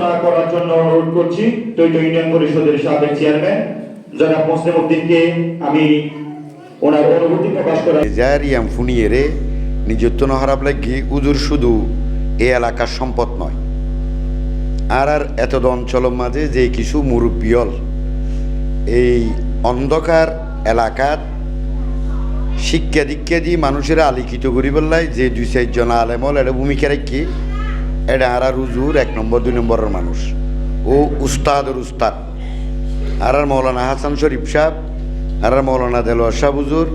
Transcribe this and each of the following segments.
আলোচনা করার জন্য অনুরোধ করছি টৈটো ইউনিয়ন পরিষদের সাবেক চেয়ারম্যান, জনাব মুসলিম উদ্দিনকে আমি ওনার অনুভূতি প্রকাশ করার জারিয়াম ফুনিয়েরে নিজত্ব নহারাব লাগি, উজুর শুধু এ এলাকার সম্পদ নয়। আর আর এত অঞ্চল মাঝে যে কিছু মুরব্বিয়ল, এই অন্ধকার এলাকার শিক্ষা দীক্ষা দিয়ে মানুষের আলিখিত করি বললাই যে দুই চারজন আলেমল এটা ভূমিকা রাখি এটা আর উজুর এক নম্বর, দুই নম্বরের মানুষ। ও উস্তাদর উস্তাদ। আর আর মৌলানা হাসান শরীফ সাহেব আর আর মৌলানা দেলোয়ার শাহ হুজুর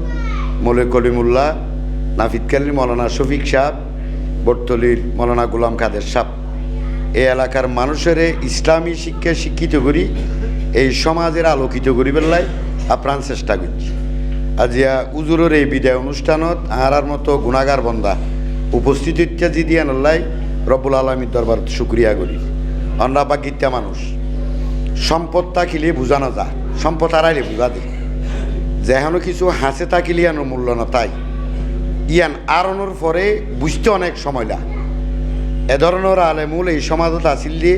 মৌলিক কলিমুল্লাহ, নাফিদ কালীর মৌলানা শফিক সাহেব, বটতলির মৌলানা গুলাম কাদের সাহেব। এই এলাকার মানুষের ইসলামী শিক্ষা শিক্ষিত করি, এই সমাজের আলোকিত করি বেলায় আপ্রাণ চেষ্টা করছি। আজিয়া উজুরের এই বিদায় অনুষ্ঠানত আর মতো গুণাগার বন্দা উপস্থিত ইত্যাদি দিয়ে নল্লাই রব্বুল আলমীর দরবার শুক্রিয়া করি। অন্যা বা গীতা মানুষ। সম্পদ তাকিলে বোঝানো যা সম্পদ হারাইলে বোঝা দে যেহেন কিছু হাসে থাকিলে আনোর মূল্য না তাই ইয়ান আরনোর পরে বুঝতে অনেক সময় লাগে। এ ধরনের আলেমুল এই সমাজত আসিল দিয়ে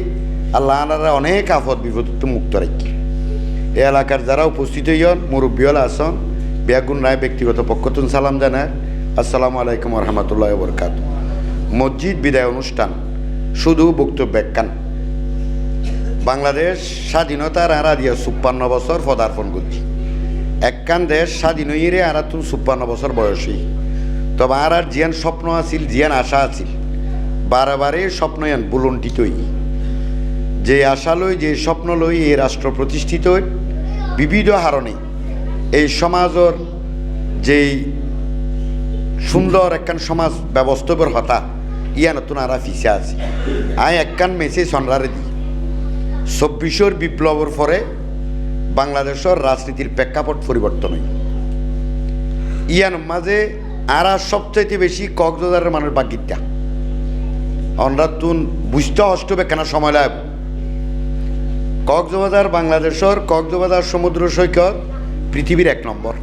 আল্লাহ আনারা অনেক আফদ বিপদ মুক্ত রাখি এই এলাকার যারা উপস্থিত হইন মুরব্বীল আসন বিয়াগুন রায় ব্যক্তিগত পক্ষতুন সালাম জানায়। আসসালামু আলাইকুম রহমতুল্লাহ বরকাত মসজিদ বিদায় অনুষ্ঠান, শুধু বক্তব্য একখান বাংলাদেশ স্বাধীনতার আরা দিয়া চুপ্পান্ন বছর পদার্পণ করছি। একখান দেশ স্বাধীন হইরে আর তুমি চুপ্পান্ন বছর বয়সী। তবে আর আর জিয়ান স্বপ্ন আছিল, জিয়ান আশা আছিল। বারে বারে স্বপ্ন ইয়ান বুলন্টিতই যে আশা লই, যে স্বপ্ন লই এই রাষ্ট্র প্রতিষ্ঠিত বিবিধ হারণে এই সমাজর যেই সুন্দর একখান সমাজ ব্যবস্থাপের হতা ইয়া নতুন আরা ফিসে আছে। আই একখান মেসেজ সনরারে দিই চব্বিশর বিপ্লবের পরে বাংলাদেশের রাজনীতির প্রেক্ষাপট পরিবর্তন হয়। ইয়ান মাঝে আরা সবচাইতে বেশি কক্সবাজারের মানুষ বাগিত্যা আমরা তুন বুঝতে অষ্টবে কেন সময় লাগ কক্সবাজার বাংলাদেশের কক্সবাজার সমুদ্র সৈকত পৃথিবীর এক নম্বর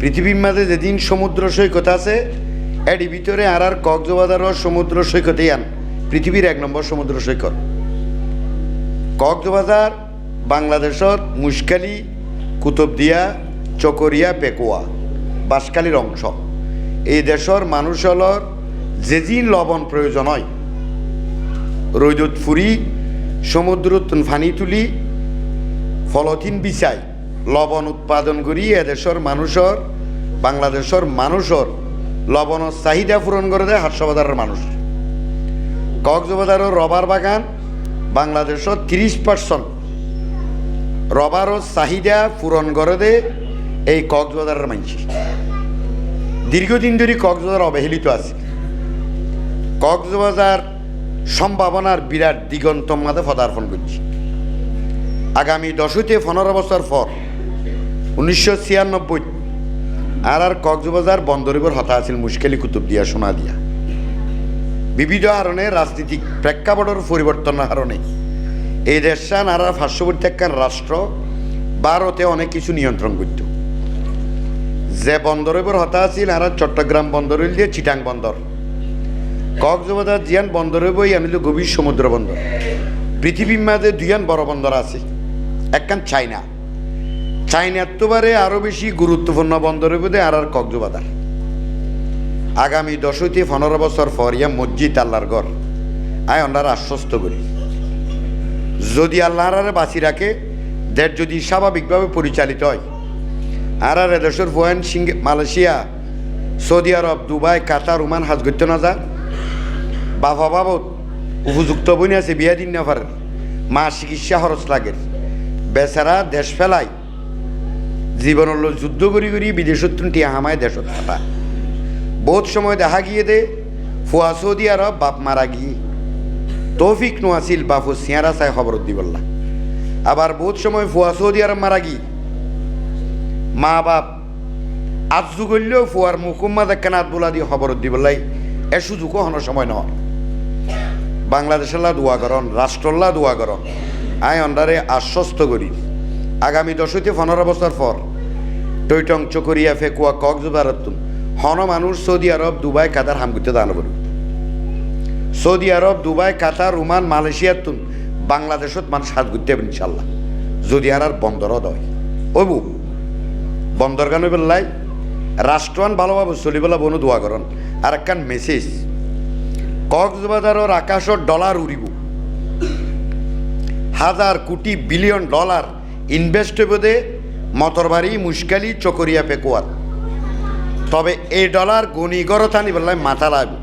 পৃথিবীর মাঝে যেদিন সমুদ্র সৈকত আছে এর ভিতরে আর আর কক্সবাজারের সমুদ্র সৈকতেই আন পৃথিবীর এক নম্বর সমুদ্র সৈকত। কক্সবাজার, বাংলাদেশের মুশকালি, কুতুবদিয়া, চকরিয়া, পেকুয়া বাঁশখালীর অংশ। এই দেশের মানুষ হলর যে জিন লবণ প্রয়োজন হয়। রৈদত ফুরি সমুদ্রত ফানি তুলি ফলথিন বিছাই, লবণ উৎপাদন করি এদেশের মানুষের, বাংলাদেশের মানুষের লবণের চাহিদা পূরণ করে দেয় হাস্যবাজারের মানুষ। কক্সবাজারের রবার বাগান বাংলাদেশের তিরিশ পার্সেন্ট রবারও চাহিদা পূরণ করে দে এই কক্সবাজারের মানুষ। দীর্ঘদিন ধরে কক্সবাজার অবহেলিত আছে। কক্সবাজার সম্ভাবনার বিরাট দিগন্ত মাঝে পদার্পণ করছি। আগামী দশতে পনেরো বছর পর, উনিশশো ছিয়ানব্বই আর আর কক্সবাজার বন্দরের হতা আছিল মুশকিলি কুতুব দিয়া সোনা দিয়া। বিবিধ কারণে রাজনীতিক প্রেক্ষাপটের পরিবর্তনের কারণে এই দেশান আর আর পার্শ্ববর্তী রাষ্ট্র ভারতে অনেক কিছু নিয়ন্ত্রণ করত। যে বন্দরের হতা আছিল আর চট্টগ্রাম বন্দর দিয়ে চিটাং বন্দর। কক্সবাজার জিয়ান বন্দরে বই আনিল গভীর সমুদ্র বন্দর। পৃথিবীর মাঝে দুইয়ান বড় বন্দর আছে, একখান চাইনা চাইনার তোবারে আরও বেশি গুরুত্বপূর্ণ বন্দরে বোধে আর আর কক্সবাজার। আগামী দশ হইতে পনেরো বছর পর ইয়া মসজিদ আল্লাহর ঘর। আয় ওনারা আশ্বস্ত করি। যদি আল্লাহর বাঁচি রাখে, দেশ যদি স্বাভাবিকভাবে পরিচালিত হয়। আর আর এদেশের ভুয়ান সিঙ্গে Malaysia, Saudi Arab, Dubai, Qatar, Oman হাজ করতে না যা বাবা বাবদ উপযুক্ত বনি আছে বিয়া দিন মা চিকিৎসা খরচ লাগে। বেচারা দেশ ফেলাই জীবনের লো যুদ্ধ করি করি বিদেশত টিয়া হামায় দেশত ফাটা বহুত সময় দেখা গিয়ে দে, ফুয়া সৌদি আরব বাপ মারা গিয়ে। তৌফিক নো আসিল বাপু সিয়ারা চাই খবর দিবল্লা আবার বহুত সময় ফুয়া সৌদি আরব মারা গিয়ে। মা বাপ, আজু করলেও ফুয়ার মুকুম্মা দেখেন আত বোলা দিয়ে খবর দিবলাই এ সুযোগও হন সময় নয় বাংলাদেশের দোয়া করন রাষ্ট্রল্লা দোয়া করন। আয় অন্ডারে আশ্বস্ত করি। আগামী দশ হইতে পনেরো বছর পর। টৈটং, চকরিয়া, ফেকুয়া কক্সবাজারতুন হন মানুষ সৌদি আরব, দুবাই, কাতার হাম করতে দান করব Saudi Arab, Dubai, Qatar, Oman মালয়েশিয়ার তুন বাংলাদেশত মানুষ হাত হবে ইনশাল্লাহ যদি আর আর বন্দরও দয়। ওবু বন্দর গানে বেল্লাই রাষ্ট্রান ভালোভাবে চলিবেলা বনু দোয়া করন। আর একখান মেসেজ। কক্সবাজারের আকাশত ডলার উড়িব হাজার কোটি বিলিয়ন ডলার ইনভেস্ট হইবদে মতরবাড়ি মুশকালি, চকরিয়া পেকুয়ার তবে এই ডলার গণিগরতানি বললাই মাথা লাগবে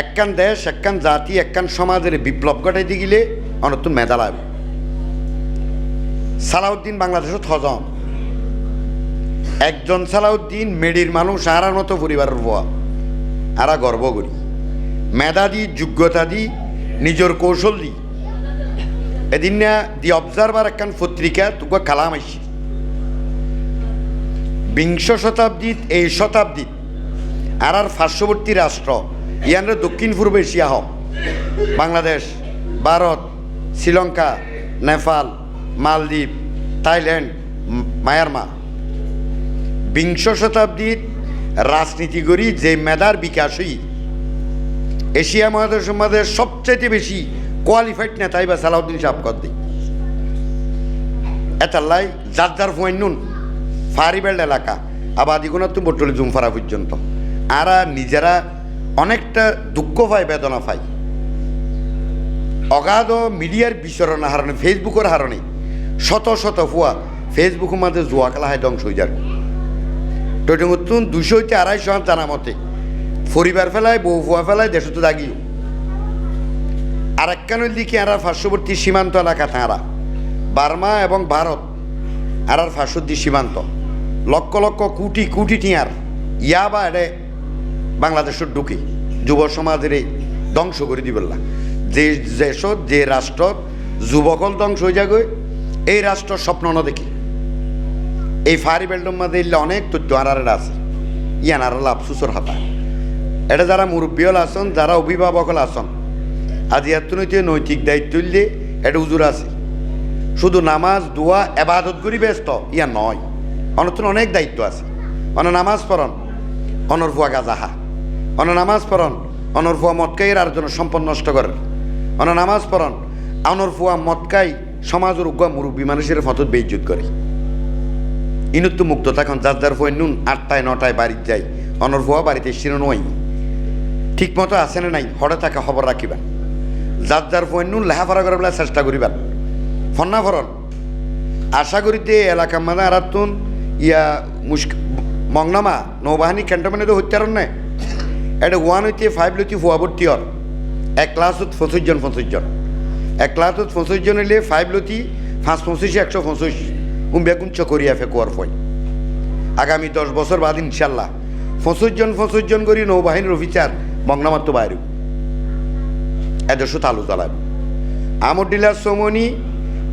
একখান দেশ, একখান জাতি, একখান সমাজের বিপ্লব ঘটাইতে গেলে অনতুন মেধা লাগবে সালাউদ্দিন বাংলাদেশত হজম। একজন সালাউদ্দিন মেডির মানুষ আরার মতো পরিবারের হওয়া আরা গর্ব করি। মেধা দি, যোগ্যতা দি, নিজের কৌশল দি এদিন দি অবজারভার একখান পত্রিকা তোকে কালাম আইসি বিংশ শতাব্দীত এই শতাব্দীত আর আর পার্শ্ববর্তী রাষ্ট্র ইয়ানরে দক্ষিণ পূর্ব এশিয়া হক বাংলাদেশ ভারত শ্রীলঙ্কা নেপাল মালদ্বীপ থাইল্যান্ড মায়ানমার বিংশ শতাব্দীর রাজনীতি করি যে মেধার বিকাশ হই এশিয়া মহাদেশের মধ্যে সবচাইতে বেশি কোয়ালিফাইড নেতাই বা সালাউদ্দিন সাহেব কর দিই। এতাল্লাই যার যার ফুয়াইনুন ফারিবেল্ড এলাকা আবাদিগুণার তো বটলি জুমফারা পর্যন্ত। আরা নিজেরা অনেকটা দুঃখ পায়, বেদনা পায়। অগাধ মিডিয়ার বিচরণের হারণে, ফেসবুকের হারণে, শত শত ফুয়া ফেসবুকের মাঝে জুয়া খেলা হয় ধ্বংস হয়ে যাবে টৈটুন দুশো হইতে আড়াইশো জানা মতে, পরিবার ফেলায়, বউ ফুয়া ফেলায়, দেশ তো দাগিও। আর দিকে আর পার্শ্ববর্তী সীমান্ত এলাকা তাঁরা। বার্মা এবং ভারত আর আর পার্শ্ববর্তী সীমান্ত। লক্ষ লক্ষ কোটি কোটি টিয়ার ইয়া বা এডে বাংলাদেশের ঢুকে, যুব সমাজের এই ধ্বংস করে দিবেলা যে দেশত যে রাষ্ট্র, যুবকল ধ্বংস হয়ে যাবে, এই রাষ্ট্র স্বপ্ন ন দেখি। এই ফায়ারি বেল্ডের মধ্যে ইল্লে অনেক তথ্য আনারের আছে। ইয়ানার আফসুসর হাতা এটা যারা মুরব্বীল আসন যারা অভিভাবকল আসন আজ এতনৈতিক নৈতিক দায়িত্ব দিলে এটা উজুর আছে শুধু নামাজ, দোয়া, এবাদত করি ব্যস্ত, ইয়া নয়। অনতন অনেক দায়িত্ব আছে। অন নামাজ পড়ন অনর ফুয়া গাজাহা। অন নামাজ পড়ন অনর ফুয়া মতকাইয়ের আর জন্য সম্পদ নষ্ট করেন অন নামাজ পড়ন অনর ফুয়া মতকাই সমাজের উগ্র মুরব্বী মানুষের ফতত বেইজ্জত করে ইনুত্তু মুক্ত তখন যার যার নুন আটটায় নটায় বাড়িতে যাই অনর ফুয়া বাড়িতে শিরো নয় ঠিক মতো আছে না নাই? হঠাৎ তাকে খবর রাখিবেন যার যার নুন লেহাফারা করে বলে চেষ্টা করিবেন ফন্না ফরন আশা করিতে এলাকা মানে আরাতুন ইয়া মুস্ক মংনামা নৌবাহিনী ক্যান্টনমেন্টে হত্যারণ নাই। এটা ওয়ান হইতে ফাইভ লইতে ফুয়াবর্তী হর এক ক্লাসত পঁচিশ জন পঁচিশ জন। এক ক্লাসত পঁচিশ জন হইলে ফাইভ লতি পাঁচ, পঁচিশে, একশো, পঁচিশ। উম বেগুন চকরিয়া ফেকুয়ার ফয় আগামী দশ বছর বাদ ইনশাল্লাহ। পঁচিশ জন পঁচিশ জন করি নৌবাহিনীর অফিসার মংনামার তো বাইরে এদেশও তালু চালাবে আমর ডিলার সমনি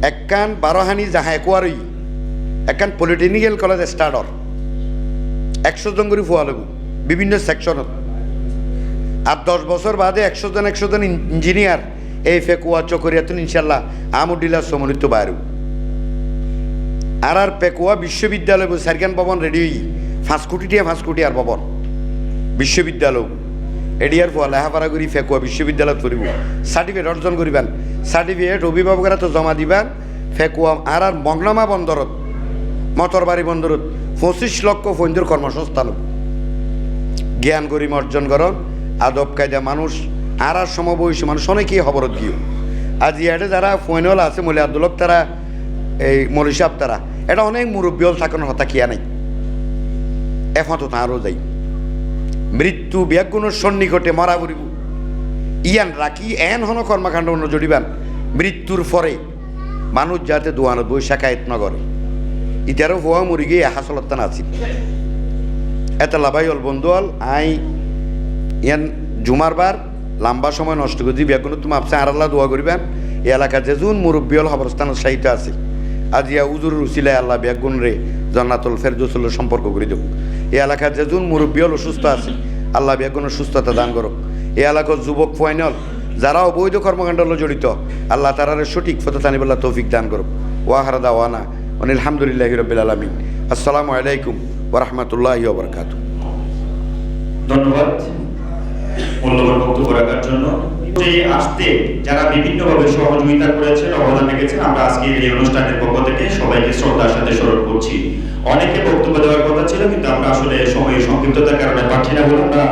একখান বারোহানি যাহা একোয়ারই একখান পলিটেকনিক্যাল কলেজ স্টার্টর একশো জন করে ফুয়া লাগু, বিভিন্ন সেকশনত আর দশ বছর বাদে একশো জন একশো জন ইঞ্জিনিয়ার এই ফেকুয়া চকরিয়াতুন ইনশাল্লাহ আমর ডিলার সমনিত বাইরু আর আর পেকুয়া বিশ্ববিদ্যালয় সারকান ভবন রেডি পাঁচ কোটি টিয়া পাঁচ কোটি আর ভবন বিশ্ববিদ্যালয় এডিয়ার ফল লেহাপাড়া করি ফেকুয়া বিশ্ববিদ্যালয়ত পড়িব সার্টিফিকেট অর্জন করিবেন সার্টিফিকেট অভিভাবকরা তো জমা দিবেন। ফেকুয়া আর আর মংনামা বন্দরত মটরবাড়ি বন্দরত পঁচিশ লক্ষ ফৈন্যর কর্মসংস্থান জ্ঞান গরিম অর্জন করন আদব কায়দা মানুষ আর আর সমবয়সী মানুষ অনেকেই খবরত দিও। আজ ইয়াতে যারা ফৈনল আছে, মলি আব্দুলক তারা এই মলিসাব তারা এটা অনেক মুরব্বীল থাকানোর হতা কিয়া নাই। এখন তো তাঁরও যাই মৃত্যু ব্যাগুণর সন্নিকটে মরা করিব ইয়ান রাখি, এন হন কর্মকাণ্ড অন্য জড়িবান মৃত্যুর পরে মানুষ যাতে দোয়ানত বই শাখায়ত নগরে ইতারও হওয়া মরি গিয়ে হাসলত্তান আছি এত লাভাই হল বন্ধু হল আই ইয়ান জুমার বার লম্বা সময় নষ্ট করে দিবি এখন তুমি আপসে আড়াল্লা দোয়া করিবেন। এই এলাকার যে যোন মুরব্বী হল খবরস্থানের সাহিত্য আছে। আজ ইয়া উজুর রুসিলায় আল্লাহ বেগুন রে জন্নাতুল ফেরদুসুল সম্পর্ক করে দেব এই এলাকার যে যোন মুরব্বী হল অসুস্থ আছে, আল্লাহ বেগুনের সুস্থতা দান করো এই এলাকার যুবক ফাইনাল যারা অবৈধ কর্মকাণ্ড জড়িত, আল্লাহ তারারে সঠিক ফতে তানিবল্লাহ তৌফিক দান করো ওয়াহারদা ওয়ানা আলহামদুলিল্লাহ রবিল আলমিন। আসসালামু আলাইকুম ওরহমতুল্লাহ বরকাত ধন্যবাদ। মূল্যবান বক্তব্য রাখার জন্য আসতে যারা বিভিন্নভাবে সহযোগিতা করেছেন, অবদান রেখেছেন, আমরা আজকে এই অনুষ্ঠানের পক্ষ থেকে সবাইকে শ্রদ্ধার সাথে স্মরণ করছি। অনেকে বক্তব্য দেওয়ার কথা ছিল, কিন্তু আমরা আসলে সময় সংক্ষিপ্ততার কারণে পাচ্ছি না বলে আমরা